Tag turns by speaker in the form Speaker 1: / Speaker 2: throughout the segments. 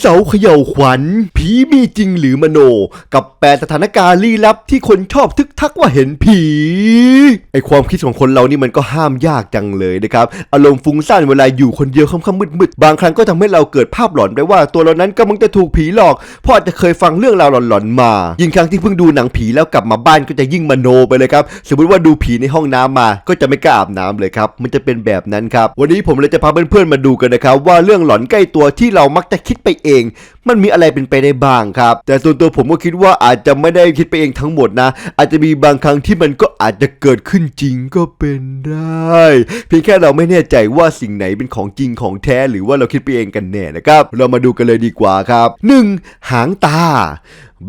Speaker 1: เสาเขย่าขวัญ ผีมีจริงหรือมโน กับแปดสถานการณ์ลี้ลับที่คนชอบทึกทักว่าเห็นผี ไอความคิดของคนเรานี่มันก็ห้ามยากจังเลยนะครับ อารมณ์ฟุ้งซ่านเวลาอยู่คนเดียวค่ำๆมืดๆบางครั้งก็ทำให้เราเกิดภาพหลอนไปว่าตัวเรานั้นกำลังจะถูกผีหลอกเพราะอาจจะเคยฟังเรื่องราวหลอนๆมา ยิ่งครั้งที่เพิ่งดูหนังผีแล้วกลับมาบ้านก็จะยิ่งมโนไปเลยครับสมมติว่าดูผีในห้องน้ำมา ก็จะไม่กล้าอาบน้ำเลยครับมันจะเป็นแบบนั้นครับวันนี้ผมเลยจะพาเพื่อนๆมาดูกันนะครับว่าเรื่องหลอนใกล้ตัวที่เรามักจะคิดไปเองมันมีอะไรเป็นไปได้บ้างครับ แต่ส่วนตัวผมก็คิดว่าอาจจะไม่ได้คิดไปเองทั้งหมดนะ อาจจะมีบางครั้งที่มันก็อาจจะเกิดขึ้นจริงก็เป็นได้ เพียงแค่เราไม่แน่ใจว่าสิ่งไหนเป็นของจริงของแท้หรือว่าเราคิดไปเองกันแน่นะครับ เรามาดูกันเลยดีกว่าครับ 1. หางตา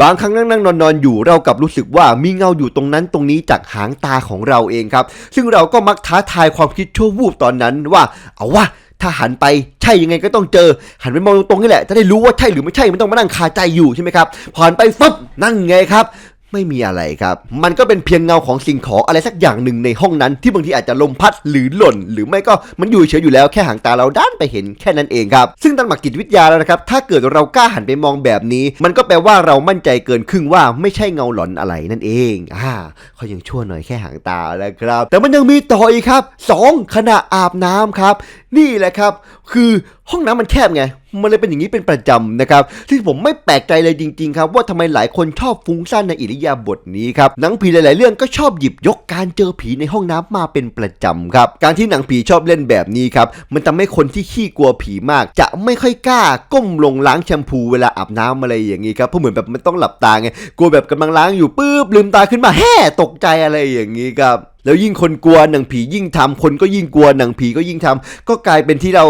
Speaker 1: บางครั้งนั่งนั่งนอนนอนอยู่เรากลับรู้สึกว่ามีเงาอยู่ตรงนั้นตรงนี้จากหางตาของเราเองครับ ซึ่งเราก็มักท้าทายความคิดชั่ววูบตอนนั้นว่า เอาวะ ถ้าหันไปใช่ยังไงก็ต้องเจอ หันไปมองตรงๆนี่แหละ จะได้รู้ว่าใช่หรือไม่ใช่ไม่ต้องมานั่งคาใจอยู่ใช่ไหมครับพอหันไปฟึบนั่นไงครับไม่มีอะไรครับ มันก็เป็นเพียงเงาของสิ่งของอะไรสักอย่างหนึ่งในห้องนั้น ที่บางทีอาจจะลมพัดหรือหล่น หรือไม่ก็มันอยู่เฉยอยู่แล้วแค่หางตาเราด้านไปเห็นแค่นั้นเองครับ ซึ่งตามหลักจิตวิทยาแล้วนะครับ ถ้าเกิดเรากล้าหันไปมองแบบนี้ มันก็แปลว่าเรามั่นใจเกินครึ่งว่าไม่ใช่เงาหลอนอะไรนั่นเองอ่าเขายังชั่วหน่อยแค่หางตาแล้วครับ แต่มันยังมีต่ออีกครับสองขณะอาบน้ำครับนี่แหละครับ คือห้องน้ำมันแคบไง มันเลยเป็นอย่างนี้เป็นประจำนะครับ ซึ่งผมไม่แปลกใจเลยจริงๆครับ ว่าทำไมหลายคนชอบฟุ้งซ่านในอิริยาบถนี้ครับ หนังผีหลายๆเรื่องก็ชอบหยิบยกการเจอผีในห้องน้ำมาเป็นประจำครับ การที่หนังผีชอบเล่นแบบนี้ครับ มันทำให้คนที่ขี้กลัวผีมาก จะไม่ค่อยกล้าก้มลงล้างแชมพูเวลาอาบน้ำอะไรอย่างนี้ครับ เพราะเหมือนแบบมันต้องหลับตาไง กลัวแบบกำลังล้างอยู่ปุ๊บลืมตาขึ้นมาแฮ่ตกใจอะไรอย่างนี้ครับแล้วยิ่งคนกลัวหนังผียิ่งทำคนก็ยิ่งกลัวหนังผีก็ยิ่งทำก็กลายเป็นที่เรา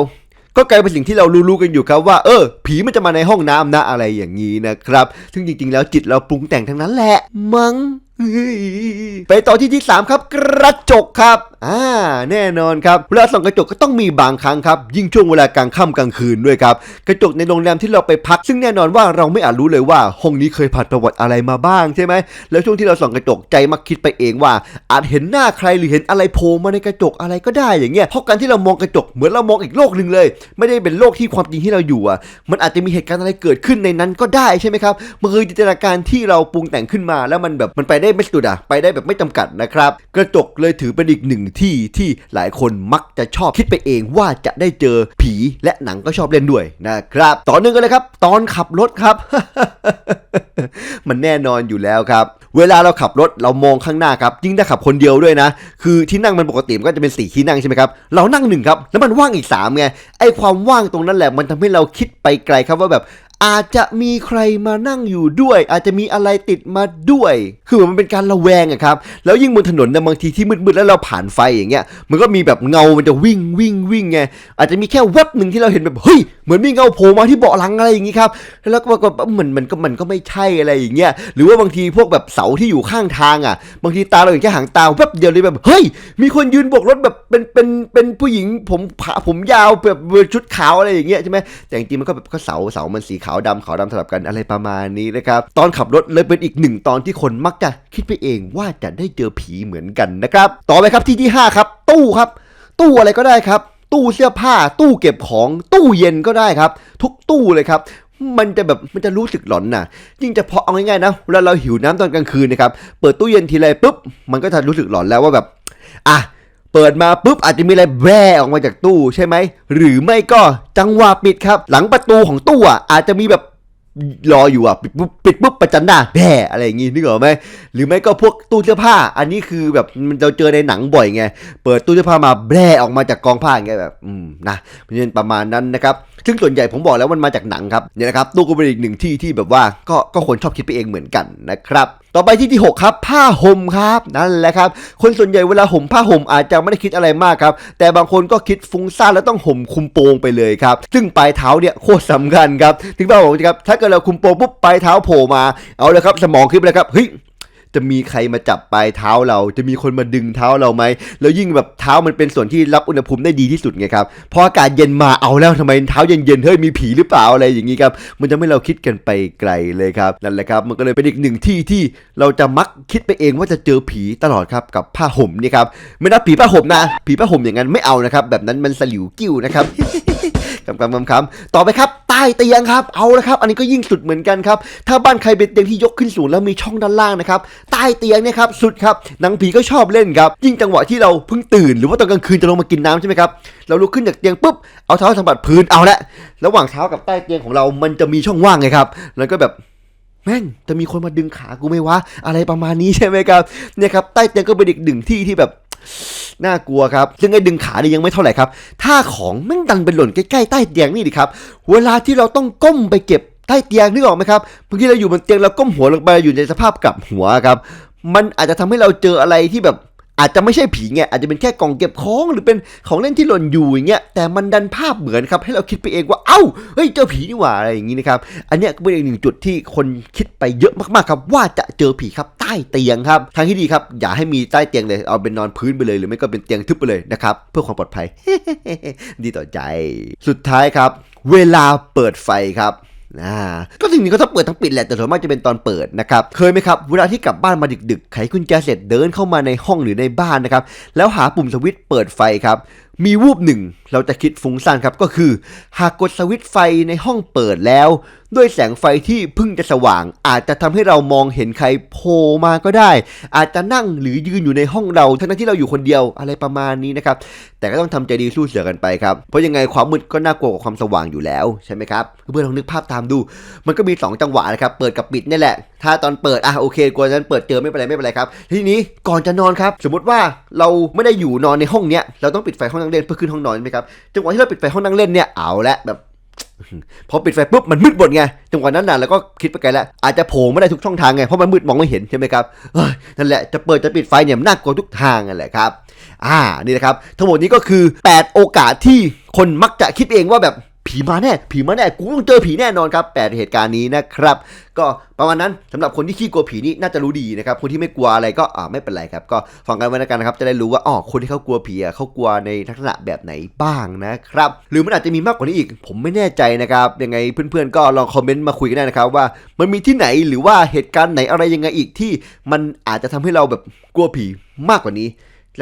Speaker 1: ก็กลายเป็นสิ่งที่เรารู้ๆกันอยู่ครับว่าเออ ผีมันจะมาในห้องน้ำนะอะไรอย่างนี้นะครับ ซึ่งจริงๆ แล้วจิตเราปรุงแต่งทั้งนั้นแหละมัง้งไปต่อที่ที่ 3 ครับ กระจกครับอ่าแน่นอนครับเวลาส่องกระจกก็ต้องมีบางครั้งครับ ยิ่งช่วงเวลากลางค่ำกลางคืนด้วยครับ กระจกในโรงแรมที่เราไปพัก ซึ่งแน่นอนว่าเราไม่อาจรู้เลยว่าห้องนี้เคยผ่านประวัติอะไรมาบ้างใช่ไหมแล้วช่วงที่เราส่องกระจกใจมักคิดไปเองว่า อาจเห็นหน้าใครหรือเห็นอะไรโผล่มาในกระจกอะไรก็ได้อย่างเงี้ยเพราะการที่เรามองกระจกเหมือนเรามองอีกโลกหนึ่งเลย ไม่ได้เป็นโลกที่ความจริงที่เราอยู่อะ มันอาจจะมีเหตุการณ์อะไรเกิดขึ้นในนั้นก็ได้ใช่ไหมครับมันคือจินตนาการที่เราปรุงแต่งขึ้นมา แล้วมันแบบมันไปได้ไม่สุดอะไปได้แบบไม่จำกัดนะครับกระจกเลยถือเป็นอีกหนึ่งที่ที่หลายคนมักจะชอบคิดไปเองว่าจะได้เจอผีและหนังก็ชอบเล่นด้วยนะครับต่อเนื่องกันเลยครับ ตอนขับรถครับ มันแน่นอนอยู่แล้วครับ เวลาเราขับรถเรามองข้างหน้าครับยิ่งถ้าขับคนเดียวด้วยนะ คือที่นั่งมันปกติมันก็จะเป็นสี่ที่นั่งใช่ไหมครับเรานั่งหนึ่งครับแล้วมันว่างอีกสามไงไอความว่างตรงนั้นแหละมันทำให้เราคิดไปไกลครับว่าแบบ อาจจะมีใครมานั่งอยู่ด้วย อาจจะมีอะไรติดมาด้วย คือมันเป็นการระแวงอะครับ แล้วยิ่งบนถนนนะบางทีที่มืดๆแล้วเราผ่านไฟอย่างเงี้ย มันก็มีแบบเงา มันจะวิ่งวิ่งวิ่งไง อาจจะมีแค่แวบหนึ่งที่เราเห็นแบบเฮ้ย เหมือนมีเงาโผล่มาที่เบาะหลังอะไรอย่างงี้ครับ แล้วก็ก็เหมือนมันก็มันก็ไม่ใช่อะไรอย่างเงี้ย หรือว่าบางทีพวกแบบเสาที่อยู่ข้างทางอะบางทีตาเราเห็นแค่หางตาแวบเดียวเลยแบบเฮ้ย มีคนยืนบกรถแบบเป็นเป็นเป็นผู้หญิงผมขาผมยาวแบบชุดขาวอะไรอย่างเงี้ยใช่ไหมแต่จริงมันก็แบบก็เสาเสามันสีขาวดำขาวดำสลับกันอะไรประมาณนี้นะครับ ตอนขับรถเลยเป็นอีกหนึ่งตอนที่คนมักจะคิดไปเองว่าจะได้เจอผีเหมือนกันนะครับ ต่อไปครับที่ที่ห้าครับ ตู้ครับ ตู้อะไรก็ได้ครับ ตู้เสื้อผ้า ตู้เก็บของตู้เย็นก็ได้ครับ ทุกตู้เลยครับมันจะแบบมันจะรู้สึกหลอนน่ะยิ่งจะเพาะเอาง่ายๆนะเวลาเราหิวน้ำตอนกลางคืนนะครับ เปิดตู้เย็นทีไรปุ๊บ มันก็จะรู้สึกหลอนแล้วว่าแบบ อะ เปิดมาปุ๊บอาจจะมีอะไรแว่ออกมาจากตู้ใช่ไหม หรือไม่ก็จังหวะปิดครับ หลังประตูของตู้อะอาจจะมีแบบรออยู่อะปิดปุ๊บปิดปุ๊บประจันหน้าแบ่อะไรอย่างงี้นึกออกไหมหรือไม่ก็พวกตู้เสื้อผ้า อันนี้คือแบบมันเราเจอในหนังบ่อยไงเปิดตู้เสื้อผ้ามาแบ่ออกมาจากกองผ้าอย่างเงี้ยแบบอืมนะเป็นประมาณนั้นนะครับซึ่งส่วนใหญ่ผมบอกแล้วมันมาจากหนังครับเนี่ยนะครับตู้ก็เป็นอีกหนึ่งที่ที่แบบว่าก็ก็คนชอบคิดไปเองเหมือนกันนะครับต่อไปที่ที่ 6 ครับ ผ้าห่มครับนั่นแหละครับ คนส่วนใหญ่เวลาห่มผ้าห่มอาจจะไม่ได้คิดอะไรมากครับ แต่บางคนก็คิดฟุ้งซ่านแล้วต้องห่มคุมโปงไปเลยครับ ซึ่งปลายเท้าเนี่ยโคตรสำคัญครับถึงบ้าบอกครับถ้าเกิดเราคุมโปงปุ๊บปลายเท้าโผล่มาเอาเลยครับสมองคิดไปเลยครับเฮ้ย จะมีใครมาจับปลายเท้าเรา จะมีคนมาดึงเท้าเราไหม แล้วยิ่งแบบเท้ามันเป็นส่วนที่รับอุณหภูมิได้ดีที่สุดไงครับ พออากาศเย็นมาเอาแล้วทำไมเท้าเย็นๆ เฮ้ยมีผีหรือเปล่าอะไรอย่างนี้ครับ มันจะไม่เราคิดกันไปไกลเลยครับ นั่นแหละครับ มันก็เลยเป็นอีกหนึ่งที่ที่เราจะมักคิดไปเองว่าจะเจอผีตลอดครับกับผ้าห่มนี่ครับ ไม่นับผีผ้าห่มนะ ผีผ้าห่มอย่างนั้นไม่เอานะครับ แบบนั้นมันสลิวกิ้วนะครับ คำคำคำคำต่อไปครับ ใต้เตียงครับ เอาละครับ อันนี้ก็ยิ่งสุดเหมือนกันครับ ถ้าบ้านใครเป็นเตียงที่ยกขึ้นสูงแล้วมีช่องด้านล่างนะครับ ใต้เตียงเนี่ยครับ สุดครับ หนังผีก็ชอบเล่นครับ ยิ่งจังหวะที่เราเพิ่งตื่น หรือว่าตอนกลางคืนจะลงมากินน้ำใช่ไหมครับ เราลุกขึ้นจากเตียงปุ๊บ เอาเท้าสัมผัสพื้น เอาละ ระหว่างเท้ากับใต้เตียงของเรา มันจะมีช่องว่างไงครับ แล้วก็แบบแม่งจะมีคนมาดึงขากูไหมวะ อะไรประมาณนี้ใช่ไหมครับ เนี่ยครับ ใต้เตียงก็เป็นอีกหนึ่งที่ที่แบบ น่ากลัวครับซึ่งไอ้ดึงขาเนี่ยยังไม่เท่าไหร่ครับ ถ้าของม่งดันไปหล่นใกล้ๆใต้เตียงนี่ดิครับ เวลาที่เราต้องก้มไปเก็บใต้เตียงนึกออกไหมครับบางทีเราอยู่บนเตียงเราก้มหัวลงไปอยู่ในสภาพกับหัวครับ มันอาจจะทำให้เราเจออะไรที่แบบอาจจะไม่ใช่ผีไงอาจจะเป็นแค่กล่องเก็บของหรือเป็นของเล่นที่หล่นอยู่อย่างเงี้ยแต่มันดันภาพเหมือนครับให้เราคิดไปเองว่าเอ้าเฮ้ยเจอผีนี่หว่าอะไรอย่างงี้นะครับอันเนี้ยก็เป็นอีกหนึ่งจุดที่คนคิดไปเยอะมากๆครับ ว่าจะเจอผีครับ ต้เตียงครับทางที่ดีครับอย่าให้มีใต้เตียงเลยเอาเป็นนอนพื้นไปเลย หรือไม่ก็เป็นเตียงทึบไปเลยนะครับเพื่อความปลอดภัย ดีต่อใจ สุดท้ายครับ เวลาเปิดไฟครับอ่าก็สิ่งนี้ก็ต้องเปิดทั้งปิดแหละแต่ส่วนมากจะเป็นตอนเปิดนะครับเคยไหมครับเวลาที่กลับบ้านมาดึกๆไขกุญแจเสร็จเดินเข้ามาในห้องหรือในบ้านนะครับแล้วหาปุ่มสวิตช์เปิดไฟครับ มีวูบหนึ่งเราจะคิดฟุ้งซ่านครับก็คือ หากกดสวิตช์ไฟในห้องเปิดแล้ว ด้วยแสงไฟที่เพิ่งจะสว่าง อาจจะทำให้เรามองเห็นใครโผล่มาก็ได้ อาจจะนั่งหรือยืนอยู่ในห้องเราทั้งที่เราอยู่คนเดียวอะไรประมาณนี้นะครับ แต่ก็ต้องทำใจดีสู้เสือกันไปครับ เพราะยังไงความมืดก็น่ากลัวกว่าความสว่างอยู่แล้วใช่ไหมครับเพื่อนลองนึกภาพตามดู มันก็มี 2 จังหวะนะครับเปิดกับปิดนี่แหละถ้าตอนเปิดอะโอเคกลัวนั้นเปิดเจอไม่เป็นไรไม่เป็นไรครับ ทีนี้ก่อนจะนอนครับ สมมติว่าเราไม่ได้อยู่นอนในห้องเนี้ยเราต้องปิดไฟห้องนั่งเล่นเพื่อขึ้นห้องนอนใช่ไหมครับจังหวะที่เราปิดไฟห้องนั่งเล่นเนี่ยเอาละแบบพอปิดไฟปุ๊บมันมืดหมดไงจังหวะนั้นน่ะเราก็คิดไปไกลแล้วอาจจะโผล่ไม่ได้ทุกช่องทางไงเพราะมันมืดมองไม่เห็นใช่ไหมครับนั่นแหละจะเปิดจะปิดไฟเนี่ยมันน่ากลัวทุกทางนั่นแหละครับอ่านี่นะครับทั้งหมดนี้ก็คือ 8 โอกาสที่คนมักจะคิดเองว่าแบบ ผีมาแน่ ผีมาแน่ กูต้องเจอผีแน่นอนครับ8เหตุการณ์นี้นะครับ ก็ประมาณนั้นสำหรับคนที่ขี้กลัวผีนี่น่าจะรู้ดีนะครับ คนที่ไม่กลัวอะไรก็อ่าไม่เป็นไรครับ ก็ฟังกันไว้แล้วกันนะครับ จะได้รู้ว่าอ๋อคนที่เขากลัวผีอะเขากลัวในลักษณะแบบไหนบ้างนะครับ หรือมันอาจจะมีมากกว่านี้อีก ผมไม่แน่ใจนะครับ ยังไงเพื่อนๆ ก็ลองคอมเมนต์มาคุยกันได้นะครับ ว่ามันมีที่ไหนหรือว่าเหตุการณ์ไหนอะไรยังไงอีกที่ มันอาจจะทำให้เราแบบกลัวผีมากกว่านี้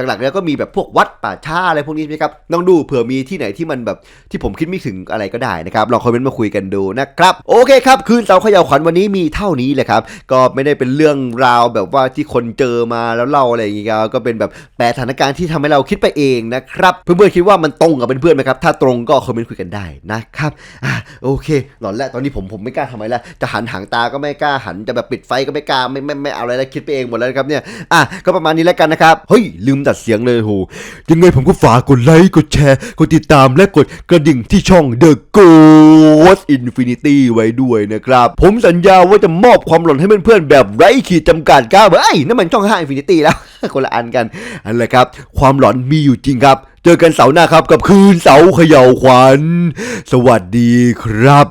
Speaker 1: หลักๆแล้วก็มีแบบพวกวัดป่าช้าอะไรพวกนี้ใช่ไหมครับลองดูเผื่อมีที่ไหนที่มันแบบที่ผมคิดไม่ถึงอะไรก็ได้นะครับลองคอมเมนต์มาคุยกันดูนะครับโอเคครับคืนเสาเขย่าขวัญวันนี้มีเท่านี้แหละครับก็ไม่ได้เป็นเรื่องราวแบบว่าที่คนเจอมาแล้วเล่าอะไรอย่างเงี้ยครับก็เป็นแบบแปลสถานการณ์ที่ทำให้เราคิดไปเองนะครับเพื่อนๆคิดว่ามันตรงกับเพื่อนๆไหมครับถ้าตรงก็คอมเมนต์คุยกันได้นะครับอะโอเค หลอนแล้วตอนนี้ผมผมไม่กล้าทำอะไรแล้วจะหันหางตาก็ไม่กล้าหันจะแบบปิดไฟก็ไม่กล้าไม่ไม่ไม่เอาอะไรแล้วคิดไปเองหมดแล้วครับเนี่ยอะก็ประมาณนี้แล้วกันนะครับเฮ้ยลืมตัดเสียงเลยโหยังไงผมก็ฝากกดไลค์กดแชร์ กดติดตามและกดกระดิ่งที่ช่อง The Ghost Infinity ไว้ด้วยนะครับ ผมสัญญาว่าจะมอบความหลอนให้เพื่อนๆแบบไร้ขีดจำกัดครับเฮ้ยนั่นมันช่อง 5 Infinity แล้ว คนละอันกันอันแหละครับ ความหลอนมีอยู่จริงครับ เจอกันเสาร์หน้าครับกับคืนเสาร์เขย่าขวัญ สวัสดีครับ